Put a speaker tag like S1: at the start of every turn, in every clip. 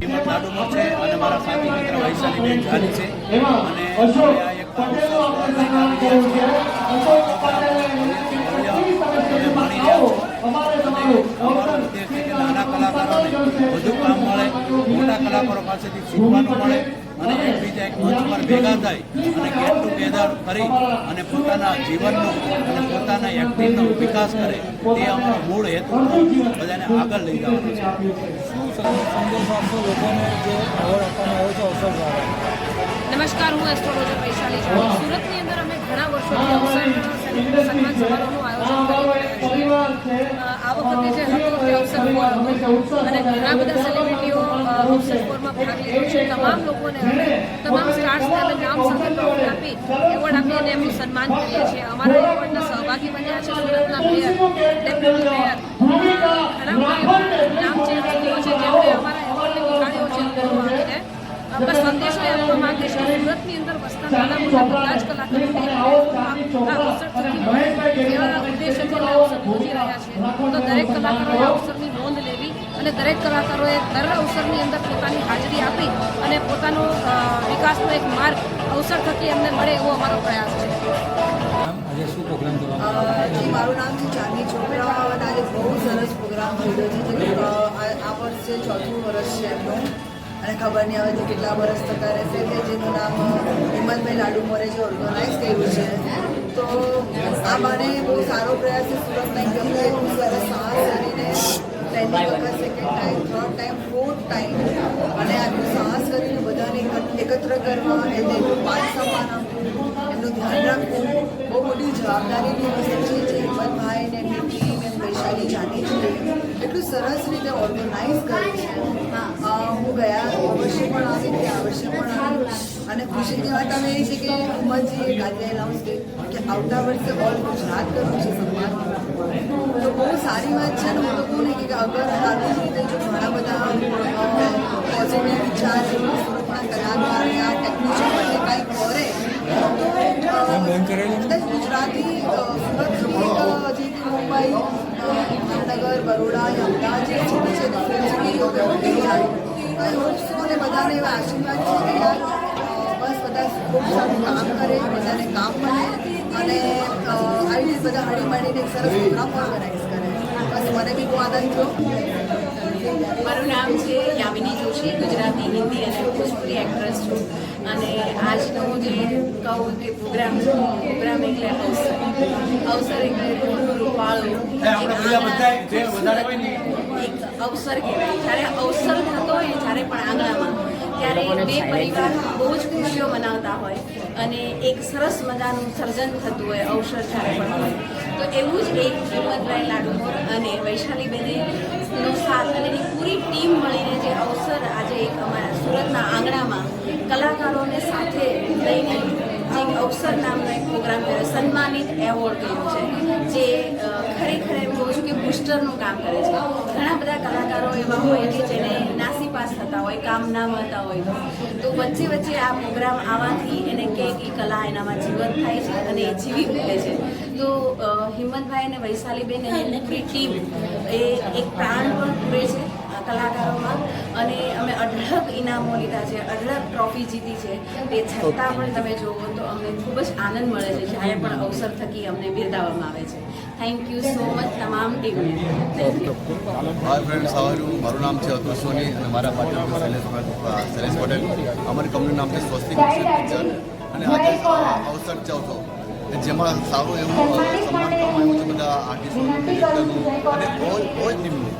S1: હિંમત લાડુમોર છે અને મારા સાથી મિત્ર વૈશાલીબેન ઝાલી છે. અને આ એક માણી રહ્યા છો. નાના કલાકારોને વધુ કામ મળે મોટા કલાકારો પાસેથી શીખવાનું મળે ભેગા થાય અને ગેટ ટુગેધર કરી અને પોતાના જીવનનો અને પોતાના એક્ટિંગનો વિકાસ કરે, તે અમારો મૂળ હેતુ બધાને આગળ લઈ જવાનો છે.
S2: નમસ્કાર, હું એસ્ટ્રોલોજર વૈશાલી છું. સુરતની અંદર અમે ઘણા વર્ષોથી અવસર સન્માન સમારોહનું આયોજન કરી આ વખતે જે અવસર અને ઘણા બધા સેલિબ્રિટીઓ અવસર તમામ લોકોને તમામ સ્ટાર્સને અમે નામ સાથે આપી, એવોર્ડ આપી અને એમનું સન્માન કરીએ છીએ. અમારા એવોર્ડના સહભાગી બન્યા છે સુરતના મેયર, ડેપ્યુટી મેયર ઘણા બધા એવા નામ છે હસ્તીઓ છે જેમણે અમારા એવોર્ડને નિહાળ્યો છે લોકો આવીને બસ સંદેશો આપવા માંગે છે સુરતની અંદર વસતા નાના મોટા બધા જ કલાકારો અવસર પહોંચી રહ્યા છે. તો દરેક કલાકારોએ અવસરની નોંધ લેવી અને દરેક કલાકારોએ દર અવસરની અંદર પોતાની હાજરી આપી અને પોતાનો વિકાસનો એક માર્ગ અવસર થકી એમને મળે એવો અમારો પ્રયાસ છે.
S3: આમ આજે શું પ્રોગ્રામ કરવામાં
S4: અ, જી મારું નામ છે ચાંદની ચોપરા અને આજે બહુ સરસ પ્રોગ્રામ થયેલો છે. આ આ વર્ષે ચોથું વર્ષ છે એમનું. અને ખબર નહીં હવે તો કેટલા વર્ષ થતા રહેશે કે જેનું નામ હિંમતભાઈ લાડુ મોરે જે ઓર્ગેનાઇઝ કર્યું છે. તો આ મને બહુ સારો પ્રયાસ છે. સુરતના ગમે એટલું સરસ સાહસ કરીને પહેલી વખત second time third time fourth time અને આટલું સાહસ કરીને બધાને એકત્ર- કરવા એને એટલું સમાન આપવું એમનું ધ્યાન રાખવું બહુ મોટી જવાબદારીની વસ્તુ છે. એટલું સરસ રીતે ઓર્ગેનાઇઝ કર્યું છે. હું ગયા વર્ષે પણ આવી હતી અવશ્ય પણ આવી અને ખુશીની વાત હવે એ છે કે ઉમરજી ગાંધી એનાઉન્સ કે આવતા વર્ષે ઓલ ગુજરાત કરવું છે સન્માન તો બહુ સારી વાત છે ને, હું તો કહું ને કે અગર આવી જ રીતે જો ઘણા બધા પોઝિટિવ વિચાર સુરતના કલાકાર યા ટેકનિશિયન માટે કાંઈ કરે તો અ,
S3: બંધ કરેલું?
S4: કદાચ ગુજરાતી અ, સુરતથી અ, જે કે મુંબઈ જામનગર બરોડા યા અમદાવાદ જે છે તે ફિલ્મ જાય. તો એ અને બધાને એવા આશીર્વાદ છે કે યાર બસ બધા ખૂબ સારું કામ કરે, બધાને કામ મળે અને આવી રીતે બધા હળી એક સરસ પ્રોગ્રામ ઓર્ગેનાઇઝ કરે. બસ મને બી બહુ આનંદ થયો.
S5: મારું નામ છે યામિની જોશી, ગુજરાતી હિન્દી અને ભોજપુરી એક્ટ્રેસ છું. અને આજનો જે પ્રોગ્રામ પ્રોગ્રામ એટલે અવસર અવસર એટલે રૂપાળું એક અવસર કહેવાય. જ્યારે અવસર થતો હોય જ્યારે પણ આંગણામાં ત્યારે બે પરિવાર બહુ જ ખુશીઓ મનાવતા હોય અને એક સરસ મજાનું સર્જન થતું હોય અવસર જ્યારે પણ હોય. તો એવું જ એક હિંમતભાઈ લાડુમોર અને વૈશાલીબેને નો સાથ અને એની પૂરી ટીમ મળીને જે અવસર આજે એક અમારા સુરતના આંગણામાં કલાકારોને સાથે લઈને જે અવસર નામનો એક પ્રોગ્રામ કર્યો, સન્માનિત એવોર્ડ કર્યો છે, જે ખરેખર એમ કહું છું કે બુસ્ટરનું કામ કરે છે. ઘણા બધા કલાકારો એવા હોય કે જેને નાસીપાસ થતા હોય કામ ના મળતા હોય. તો વચ્ચે વચ્ચે આ પ્રોગ્રામ આવવાથી એને કંઈક એ કલા એનામાં જીવંત થાય છે અને એ જીવી ઉઠે છે. તો હિંમતભાઈ અને વૈશાલીબેન એની પૂરી ટીમ એ એક પ્રાણ પણ પૂરે છે. કલાકારોમાં અને અમે અઢળક ઇનામો લીધા છે અઢળક ટ્રોફી જીતી છે. તે છતાં પણ તમે જુઓ તો અમને ખૂબ જ આનંદ મળે છે જ્યારે પણ અવસર થકી અમને બિરદાવવામાં આવે છે. થેન્ક યુ સો મચ તમામ ટીમને
S6: હાય ફ્રેન્ડ સવારું મારું નામ છે અતુલ સોની અને મારા પાર્ટનર શૈલેષ પટેલ- અમારી કંપનીનું નામ છે સ્વસ્તિક અને આજે અવસર ચાવતો જેમાં સારું એવું સન્માન કરવામાં આવ્યું છે બધા આર્ટિસ્ટોનું ડિરેક્ટરનું અને ઓલ ઓલ ટીમનું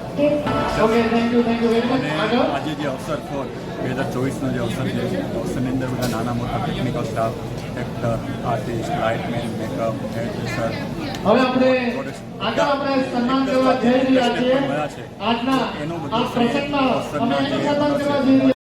S7: અને આજે જે અવસર ફોર બે હજાર ચોવીસનો જે અવસર છે અવસરની અંદર બધા નાના મોટા technical staff actor artist lightman makeup hairdresser
S1: હવે આપણે આગળ આપણે સન્માન કરવા જઈ રહ્યા છીએ.
S7: છે.
S1: આજના
S7: એનો
S1: આ
S7: બધું
S1: પ્રસંગમાં અમે સન્માન કરવા જઈ રહ્યા છીએ